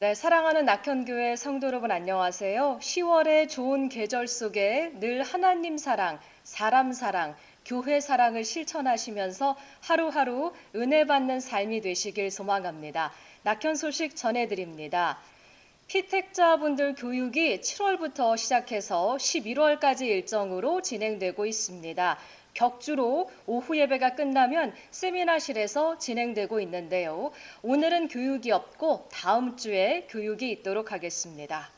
네, 사랑하는 낙현교회 성도 여러분 안녕하세요. 10월의 좋은 계절 속에 늘 하나님 사랑, 사람 사랑, 교회 사랑을 실천하시면서 하루하루 은혜 받는 삶이 되시길 소망합니다. 낙현 소식 전해드립니다. 피택자분들 교육이 7월부터 시작해서 11월까지 일정으로 진행되고 있습니다. 격주로 오후 예배가 끝나면 세미나실에서 진행되고 있는데요. 오늘은 교육이 없고 다음 주에 교육이 있도록 하겠습니다.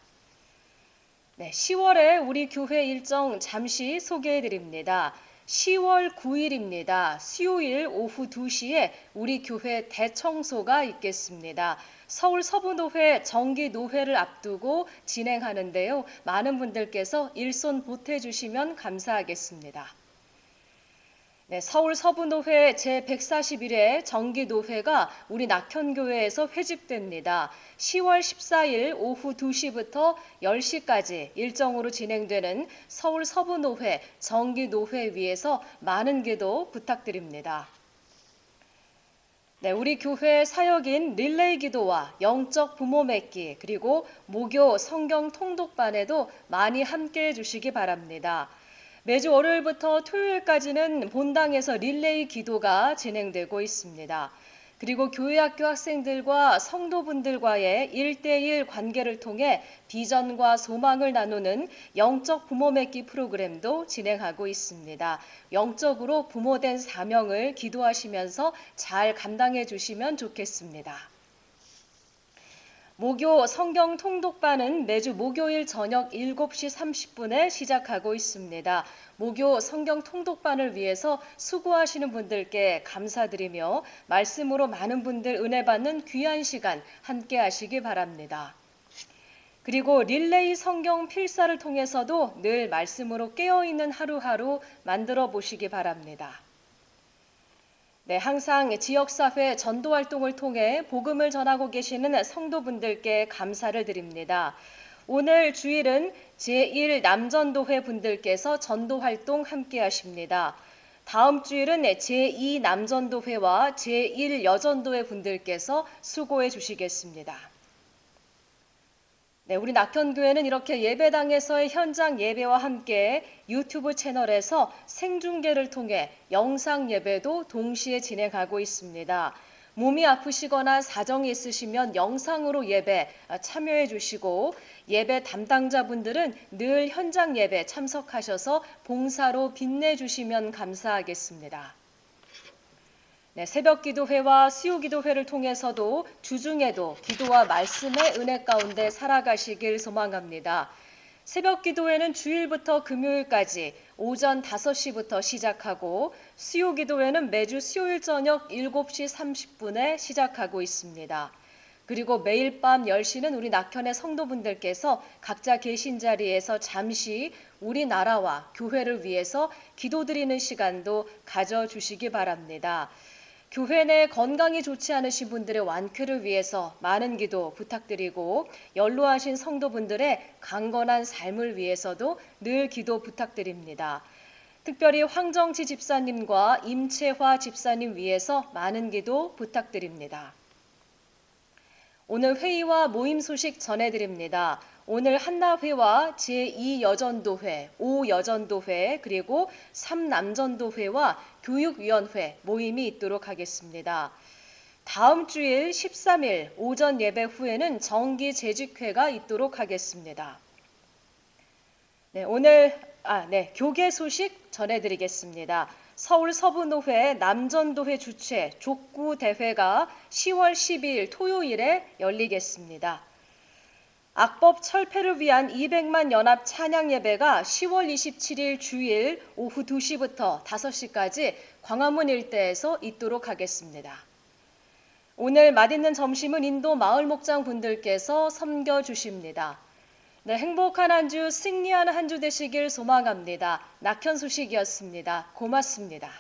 네, 10월에 우리 교회 일정 잠시 소개해 드립니다. 10월 9일입니다. 수요일 오후 2시에 우리 교회 대청소가 있겠습니다. 서울 서부노회 정기 노회를 앞두고 진행하는데요. 많은 분들께서 일손 보태 주시면 감사하겠습니다. 네, 서울 서부노회 제141회 정기노회가 우리 낙현교회에서 회집됩니다. 10월 14일 오후 2시부터 10시까지 일정으로 진행되는 서울 서부노회 정기노회 위에서 많은 기도 부탁드립니다. 네, 우리 교회 사역인 릴레이 기도와 영적 부모 맺기 그리고 모교 성경 통독반에도 많이 함께 해 주시기 바랍니다. 매주 월요일부터 토요일까지는 본당에서 릴레이 기도가 진행되고 있습니다. 그리고 교회학교 학생들과 성도분들과의 일대일 관계를 통해 비전과 소망을 나누는 영적 부모 맺기 프로그램도 진행하고 있습니다. 영적으로 부모된 사명을 기도하시면서 잘 감당해 주시면 좋겠습니다. 모교 성경 통독반은 매주 목요일 저녁 7시 30분에 시작하고 있습니다. 모교 성경 통독반을 위해서 수고하시는 분들께 감사드리며 말씀으로 많은 분들 은혜 받는 귀한 시간 함께 하시기 바랍니다. 그리고 릴레이 성경 필사를 통해서도 늘 말씀으로 깨어있는 하루하루 만들어 보시기 바랍니다. 네, 항상 지역사회 전도 활동을 통해 복음을 전하고 계시는 성도분들께 감사를 드립니다. 오늘 주일은 제1 남전도회 분들께서 전도 활동 함께 하십니다. 다음 주일은 제2 남전도회와 제1 여전도회 분들께서 수고해 주시겠습니다. 네, 우리 낙현교회는 이렇게 예배당에서의 현장 예배와 함께 유튜브 채널에서 생중계를 통해 영상 예배도 동시에 진행하고 있습니다. 몸이 아프시거나 사정이 있으시면 영상으로 예배 참여해 주시고 예배 담당자분들은 늘 현장 예배 참석하셔서 봉사로 빛내 주시면 감사하겠습니다. 네, 새벽 기도회와 수요 기도회를 통해서도 주중에도 기도와 말씀의 은혜 가운데 살아가시길 소망합니다. 새벽 기도회는 주일부터 금요일까지 오전 5시부터 시작하고 수요 기도회는 매주 수요일 저녁 7시 30분에 시작하고 있습니다. 그리고 매일 밤 10시는 우리 낙현의 성도분들께서 각자 계신 자리에서 잠시 우리나라와 교회를 위해서 기도드리는 시간도 가져주시기 바랍니다. 교회 내 건강이 좋지 않으신 분들의 완쾌를 위해서 많은 기도 부탁드리고 연로하신 성도분들의 강건한 삶을 위해서도 늘 기도 부탁드립니다. 특별히 황정치 집사님과 임채화 집사님 위해서 많은 기도 부탁드립니다. 오늘 회의와 모임 소식 전해드립니다. 오늘 한나회와 제2여전도회, 5여전도회, 그리고 3남전도회와 교육위원회 모임이 있도록 하겠습니다. 다음 주일 13일 오전 예배 후에는 정기 재직회가 있도록 하겠습니다. 네, 오늘 아, 네, 교계 소식 전해드리겠습니다. 서울 서부노회 남전도회 주최 족구 대회가 10월 12일 토요일에 열리겠습니다. 악법 철폐를 위한 200만 연합 찬양 예배가 10월 27일 주일 오후 2시부터 5시까지 광화문 일대에서 있도록 하겠습니다. 오늘 맛있는 점심은 인도 마을 목장 분들께서 섬겨 주십니다. 네, 행복한 한 주, 승리하는 한주 되시길 소망합니다. 낙현 소식이었습니다. 고맙습니다.